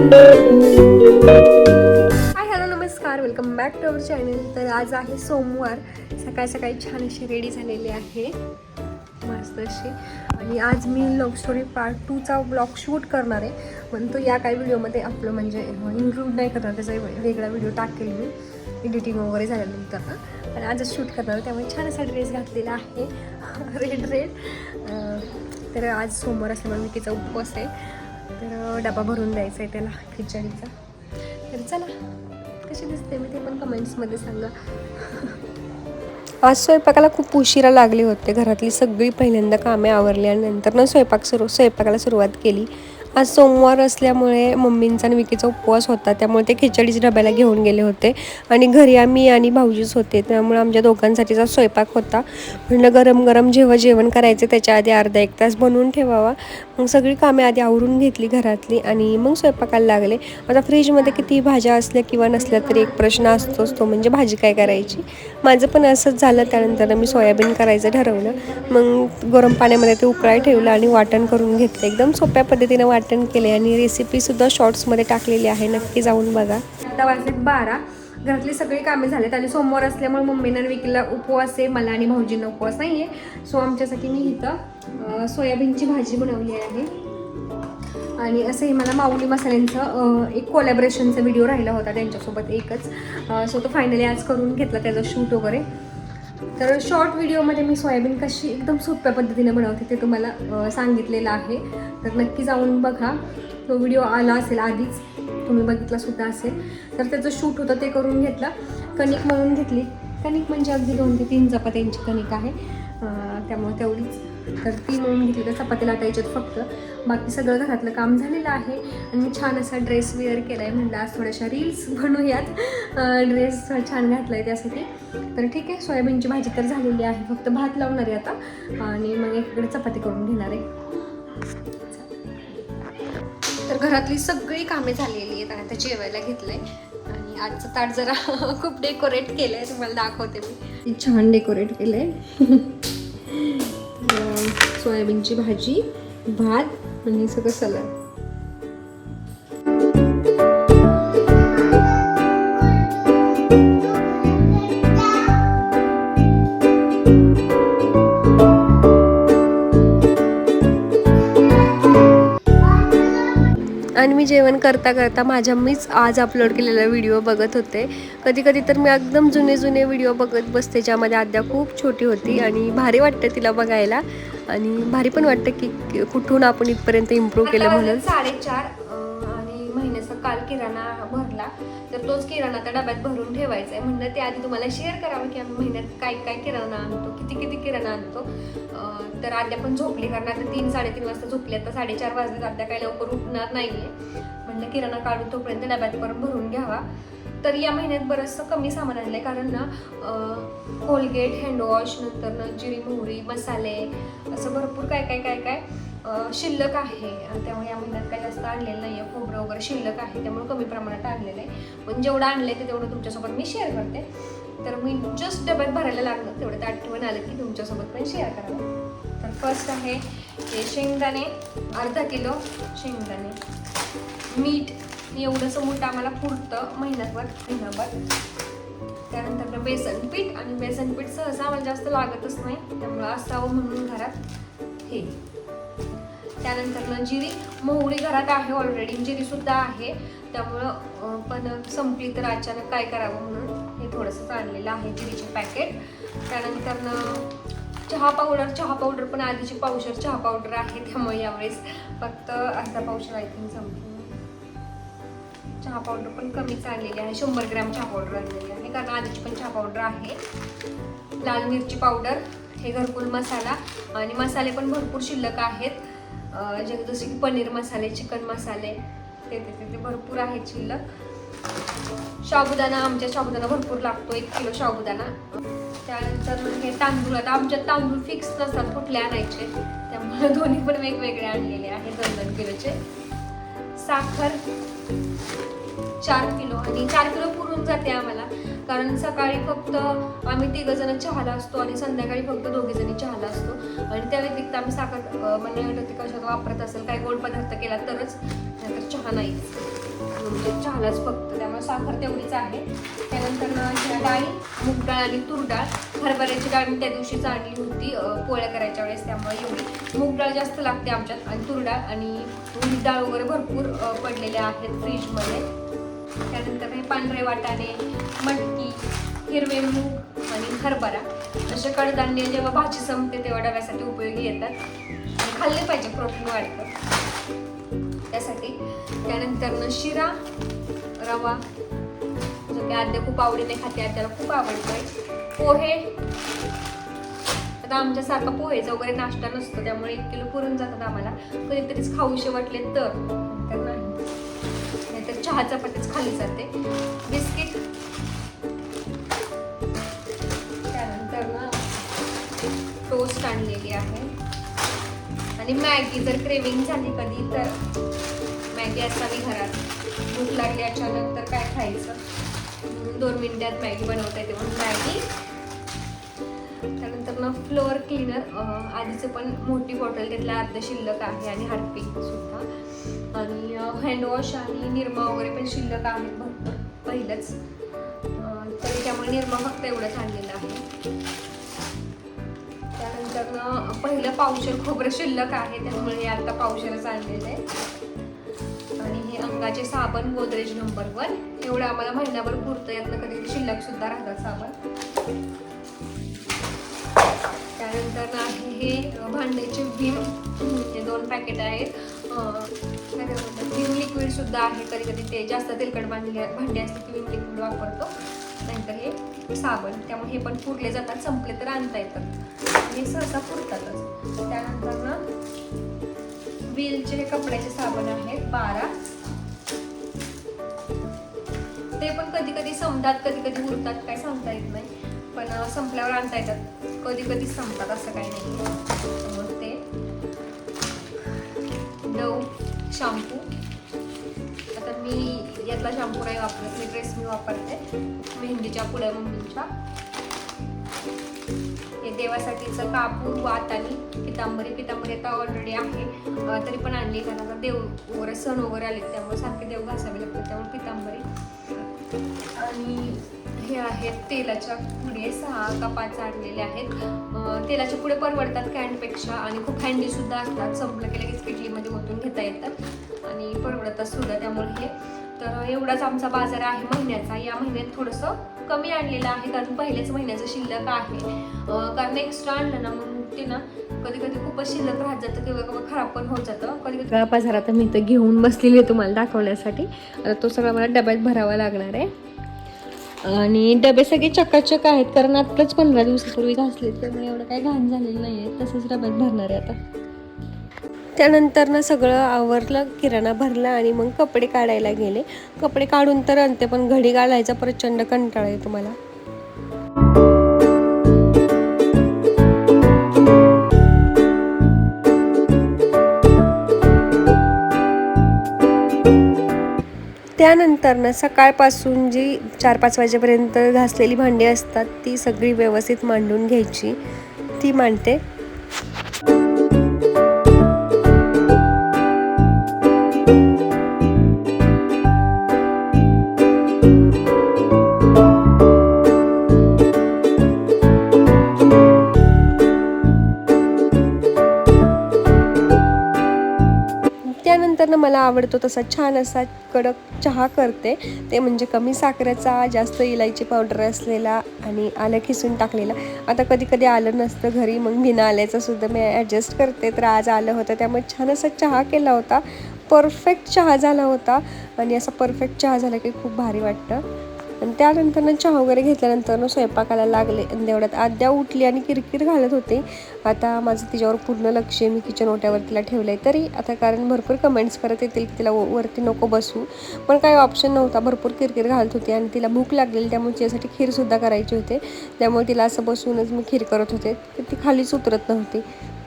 हाय hello नमस्कार. Welcome back to our channel तर आज आहे सोमवार. सकाळ सकाळी छान अशी रेडी झालेली आहे. मस्त अशी. आणि आज मी लव्ह स्टोरी पार्ट टूचा ब्लॉग शूट करणार आहे. पण तो या काही व्हिडिओमध्ये आपलं म्हणजे इन्क्लूड नाही करणार. त्याचा वेगळा व्हिडिओ टाकेल मी. एडिटिंग वगैरे झाल्यानंतर पण आजच शूट करणार त्यामुळे छान असा ड्रेस घातलेला आहे. रेड रेड तर आज सोमवार असल्यामुळे मी तिचा उपवास आहे. तर डबा भरून द्यायचा आहे त्याला खिचडीचा. तर चला कशी दिसते मी ते पण कमेंट्समध्ये सांगा. आज स्वयंपाकाला खूप उशिरा लागले होते. घरातली सगळी पहिल्यांदा कामे आवरली आणि नंतर ना स्वयंपाक सुरू स्वयंपाकाला सुरुवात केली. आज सोमवार असल्यामुळे मम्मींचा आणि विकीचा उपवास होता त्यामुळे ते खिचडीच्या डब्याला घेऊन गेले होते. आणि घरी आम्ही आणि भाऊजीच होते त्यामुळे आमच्या दोघांसाठीचा स्वयंपाक होता. म्हणलं गरम गरम जेव्हा जेवण करायचं त्याच्या आधी अर्धा एक तास बनवून ठेवावा. मग सगळी कामे आधी आवरून घेतली घरातली आणि मग स्वयंपाकाला लागले. आता फ्रीजमध्ये किती भाज्या असल्या किंवा नसल्या तरी एक प्रश्न असतोच तो म्हणजे भाजी काय करायची? माझं पण असंच झालं त्यानंतर मी सोयाबीन करायचं ठरवलं. मग गरम पाण्यामध्ये ते उकळाय ठेवलं आणि वाटण करून घेतलं. एकदम सोप्या पद्धतीनं वाटण केले आणि रेसिपीसुद्धा शॉर्ट्समध्ये टाकलेली आहे. नक्की जाऊन बघा. आता वाजलेत बारा. घरातली सगळी कामे झालेत आणि सोमवार असल्यामुळे मम्मीनं विकला उपवास आहे मला आणि भाऊजींना उपवास नाही आहे सो आमच्यासाठी मी इथं सोयाबीनची भाजी बनवली आहे. आणि असं हे मला माऊली मसाल्यांचं एक कोलॅबरेशनचा व्हिडिओ राहिला होता त्यांच्यासोबत एकच. सो तो फायनली आज करून घेतला त्याचा शूट वगैरे. तर शॉर्ट व्हिडिओमध्ये मी सोयाबीन कशी एकदम सोप्या पद्धतीने बनवते ते तुम्हाला सांगितलेलं आहे. तर नक्की जाऊन बघा. तो व्हिडिओ आला असेल आधीच तुम्ही बघितला सुद्धा असेल. तर त्याचं शूट होतं ते करून घेतलं. कणिक म्हणून घेतली. कणिक म्हणजे अगदी दोन ते तीन चपात्यांची कणिक आहे. त्यामुळे तेवढीच. तर ती मळून घेतली तर चपाती लाटायच्यात फक्त. बाकी सगळं घरातलं काम झालेलं आहे. आणि मी छान असा ड्रेस वेअर केला आहे म्हणलं आज थोड्याशा रील्स बनवूयात. ड्रेस छान घातला आहे त्यासाठी. तर ठीक आहे सोयाबीनची भाजी तर झालेली आहे. फक्त भात लावणार आहे आता. आणि मग एकीकडे चपाती करून घेणार आहे. तर घरातली सगळी कामे झालेली आहेत आणि आता जेवायला घेतलंय. आणि आजचं ताट जरा खूप डेकोरेट केलंय तुम्हाला दाखवते मी. छान डेकोरेट केलंय. आहे सोयाबीनची भाजी भात आणि सगळं सलाड. आणि मी जेवण करता करता माझ्या मीच आज अपलोड केलेला व्हिडिओ बघत होते. कधी कधी तर मी एकदम जुने जुने व्हिडिओ बघत बसते ज्यामध्ये आद्या खूप छोटी होती आणि भारी वाटतं तिला बघायला. आणि भारी पण वाटतं की कुठून आपण इथपर्यंत इम्प्रूव्ह केलं म्हणून. साडेचार आणि महिन्याचा काल किराणा भरला. तर तोच किराणा त्या डब्यात भरून ठेवायचा आहे म्हणलं ते आधी तुम्हाला शेअर करावं की आम्ही महिन्यात काय काय किराणा आणतो किती किती किराणा आणतो. तर आद्या पण झोपली कारण आता तीन साडेतीन वाजता झोपली. आता साडेचार वाजले आद्या काही लवकर उठणार नाही आहे म्हणलं किराणा काढून तोपर्यंत डब्यात परत भरून घ्यावा. तर या महिन्यात बरंचसं कमी सामान आणलं आहे कारण ना कोलगेट हँडवॉश नंतर ना जिरी मोहरी मसाले असं भरपूर काय काय काय काय शिल्लक आहे. आणि त्यामुळे या महिन्यात काही जास्त आणलेलं नाही आहे खोबरं वगैरे शिल्लक आहे. त्यामुळे कमी प्रमाणात आणलेलं आहे. पण जेवढं आणलं ते तेवढं तुमच्यासोबत मी शेअर करते. तर मी जस्ट डब्यात भरायला लागलं. तेवढं ते आठवण आलं की तुमच्यासोबत पण शेअर करावं. तर फर्स्ट आहे हे शेंगदाणे. अर्धा किलो शेंगदाणे. मीठ. एवढंसं मोठं आम्हाला पुरतं महिन्याभर महिनाभर. त्यानंतर बेसन पीठ. आणि बेसन पीठ सहसा आम्हाला जास्त लागतच नाही. त्यामुळं असावं म्हणून घरात हे. त्यानंतरनं जिरी मोहरी घरात आहे ऑलरेडी जिरीसुद्धा आहे. त्यामुळं पण संपली तर अचानक काय करावं म्हणून हे थोडंसं आणलेलं आहे जिरीचे पॅकेट त्यानंतरनं चहा पावडर चहा पावडर पण आधीची पावशर चहा पावडर आहे त्यामुळे यावेळेस. फक्त अर्धा पावशर आय थिंक संपली. चहा पावडर पण कमीच आणलेली आहे. शंभर ग्रॅम चहा पावडर आणलेली आहे. कारण आधीची पण चहा पावडर आहे. लाल मिरची पावडर हे घरकुल मसाला. आणि मसाले पण भरपूर शिल्लक आहेत. जे जसे की पनीर मसाले चिकन मसाले ते ते ते- भरपूर आहेत शिल्लक. शाबुदाना आमच्या शाबुदाना भरपूर लागतो एक किलो साबुदाणा त्यानंतर हे तांदूळ आता आमच्यात तांदूळ फिक्स नसतात कुठले आणायचे? त्यामुळे दोन्ही पण वेगवेगळे आणलेले आहेत दोन दोन किलोचे. साखर चार किलो. आणि चार किलो पुरून जाते आम्हाला. कारण सकाळी फक्त आम्ही तिघ जण चहाला असतो आणि संध्याकाळी फक्त दोघे जणी चहाला असतो. आणि त्या व्यतिरिक्त आम्ही साखर म्हणजे ते कशात वापरत असेल काही गोड पदार्थ केला तरच नाहीतर चहा नाहीच म्हणजे चहालाच फक्त. त्यामुळे साखर तेवढीच आहे. त्यानंतर डाळी मूग डाळ आणि तूर डाळ. हरभऱ्याची डाळ मी त्या दिवशीच आणली होती पोळ्या करायच्या वेळेस. त्यामुळे एवढी मूग डाळ जास्त लागते आमच्यात. आणि तूर डाळ आणि उडीद डाळ वगैरे भरपूर पडलेल्या आहेत फ्रीजमध्ये. त्यानंतर हे पांढरे वाटाणे मटकी हिरवे मूग आणि हरभरा. असे कडधान्य जेव्हा भाजी संपते तेव्हा डब्यासाठी उपयोगी येतात. आणि खाल्ले पाहिजे प्रोटीन वाढतं. त्यासाठी त्यानंतर शिरा रवा जो की आद्या खूप आवडीने खाते आद्याला खूप आवडतोय पोहे. आता आमच्यासारखा पोहेचा वगैरे नाश्ता नसतो त्यामुळे एक किलो पुरून जातात आम्हाला. कधीतरीच खाऊशे वाटले तर. चहा चपातीच खाली जाते. बिस्किट. त्यानंतर ना टोस्ट आणलेली आहे. आणि मॅगी जर क्रेविंग झाली कधी तर मॅगी असावी घरात. भूक लागली अचानक तर काय खायचं? दोन मिनिटात मॅगी बनवता येते म्हणून मॅगी त्यानंतर ना फ्लोअर क्लीनर आधीचं पण मोठी बॉटल त्यातला अर्ध शिल्लक आहे आणि हार्पिक सुद्धा. आणि हँडवॉश आणि निरमा वगैरे पण शिल्लक आहेत भरपूर पहिलंच. तर तरी त्यामुळे निरमा फक्त एवढंच आणलेलं आहे. त्यानंतर ना पहिलं पावशर खोबरं शिल्लक आहे त्यामुळे हे आता पावशरच आणलेलं आहे. आणि हे अंगाचे साबण गोदरेज नंबर वन. एवढं आम्हाला महिनाभर पुरतं यातनं कधी शिल्लक सुद्धा राहतात साबण. त्यानंतर आहे हे भांड्याचे भीम हे म्हणजे दोन पॅकेट आहेत. अं, भीम लिक्विड सुद्धा आहे. कधी कधी ते जास्त तेलकट भांडी भांडी असते की भीम लिक्विड वापरतो. नंतर हे साबण त्यामुळे हे पण पुरले जातात संपले तर आणता येतात. हे सहसा पुरतातच त्यानंतर ना व्हीलचे हे कपड्याचे साबण आहेत बारा. ते पण कधी कधी संपतात कधी कधी उरतात काय सांगता येत नाही. पण संपल्यावर आणता येतात. कधी कधी संपतात असं काही नाही. मग ते डव शॅम्पू आता मी यातला शॅम्पू नाही वापरत मी ड्रेस मी वापरते. मेहंदीच्या पुढ्या मम्मीच्या. हे देवासाठीचं कापूर वात आणि पितांबरी. पितांबरी आता ऑलरेडी आहे. तरी पण आणली कारण आता देव वगैरे सण वगैरे आले त्यामुळे सारखे देव घासावे लागतात त्यामुळे पितांबरी. आणि हे आहेत तेलाच्या पुढे सहा का पाच आणलेले आहेत तेलाच्या पुढे परवडतात कॅनपेक्षा आणि खूप हँडी सुद्धा असतात. संपलं की लगेच किटलीमध्ये ओतून घेता येतात आणि परवडतात सुद्धा त्यामुळे हे. तर एवढाच आमचा बाजार आहे महिन्याचा. या महिन्यात थोडंसं कमी आणलेलं आहे. कारण पहिल्याच महिन्याचं शिल्लक आहे. कारण एक्स्ट्रा आणलं ना मग ते ना कधी कधी खूपच शिल्लक राहत जातं. किंवा किंवा खराब पण होत जातं. कधी कधी बाजारात मी तर घेऊन बसलेली आहे तुम्हाला दाखवण्यासाठी. आता तो सगळा मला डब्यात भरावा लागणार आहे. आणि डबे सगळे चकाचक आहेत कारण आत्ताच पंधरा दिवसापूर्वी घासले त्यामुळे एवढं काही घाण झालेलं नाही आहे तसंच डब्यात भरणार आहे आता. त्यानंतर ना सगळं आवरलं किराणा भरला आणि मग कपडे काढायला गेले. कपडे काढून तर आणते पण घडी घालायचा प्रचंड कंटाळा आहे तुम्हाला त्यानंतर ना सकाळपासून जी चार पाच वाजेपर्यंत घासलेली भांडी असतात ती सगळी व्यवस्थित मांडून घ्यायची. ती मांडते. आवडतो तसा छान असा कडक चहा करते. ते म्हणजे कमी साखरेचा जास्त इलायची पावडर असलेला आणि आलं खिसून टाकलेला. आता कधी कधी आलं नसतं घरी मग बिना आल्याचं सुद्धा मी ॲडजस्ट करते. तर आज आलं होतं त्यामुळे छान असा चहा केला होता. परफेक्ट चहा झाला होता. आणि असा परफेक्ट चहा झाला की खूप भारी वाटतं. आणि त्यानंतरनं चहा वगैरे घेतल्यानंतर ना स्वयंपाकाला लागले. आणि तेवढ्यात आद्या उठली आणि किरकिर घालत होते. आता माझं तिच्यावर पूर्ण लक्ष मी किचन ओट्यावर तिला ठेवलं आहे तरी आता कारण भरपूर कमेंट्स करत येतील की तिला व- वरती नको बसू. पण काही ऑप्शन नव्हता. भरपूर किरकिर घालत होती आणि तिला भूक लागलेली. त्यामुळे तिच्यासाठी खीरसुद्धा करायची होते. त्यामुळे तिला असं बसूनच मी खीर करत होते. तर ती खालीच उतरत नव्हती.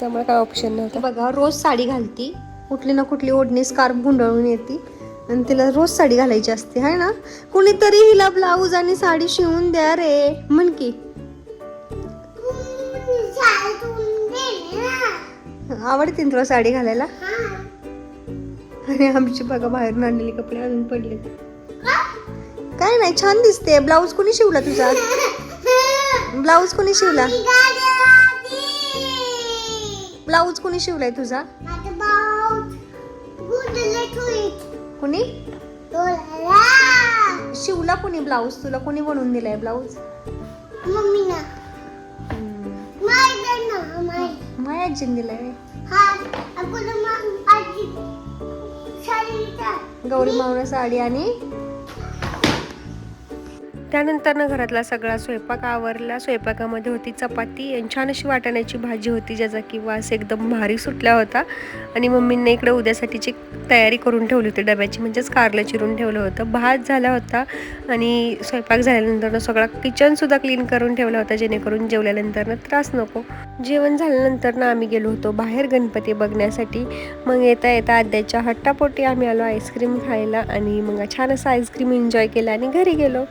त्यामुळे काय ऑप्शन नव्हतं. बघा रोज साडी घालती. कुठली ना कुठली ओढणी स्कार्फ गुंडाळून येते. आणि तिला रोज साडी घालायची असते आहे ना? कुणीतरी हिला ब्लाऊज आणि साडी शिवून द्या रे. म्हण की. आवडते तुला साडी घालायला? आणि आमची बघा बाहेरून आणलेले कपडे अजून पडले काय नाही छान दिसते. ब्लाऊज कोणी शिवला तुझा? ब्लाऊज कोणी शिवला? ब्लाऊज कोणी शिवलाय तुझा? कोणी? शिवला कोणी ब्लाऊज? तुला कोणी बनवून दिलाय ब्लाऊज? मायाजीन दिलाय गौरी मावना साडी आणि त्यानंतर ना घरातला सगळा स्वयंपाक आवरला. स्वयंपाकामध्ये होती चपाती आणि छान अशी वाटाण्याची भाजी होती ज्याचा की वास एकदम भारी सुटला होता. आणि मम्मीने इकडे उद्यासाठीची तयारी करून ठेवली होती डब्याची म्हणजेच कारलं चिरून ठेवलं होतं. भात झाला होता आणि स्वयंपाक झाल्यानंतर ना सगळा किचनसुद्धा क्लीन करून ठेवला होता जेणेकरून जेवल्यानंतर ना त्रास नको. जेवण झाल्यानंतर ना आम्ही गेलो होतो बाहेर गणपती बघण्यासाठी. मग येता येता आद्याच्या हट्टापोटी आम्ही आलो आईस्क्रीम खायला आणि मग छान असं आईस्क्रीम एन्जॉय केलं आणि घरी गेलो.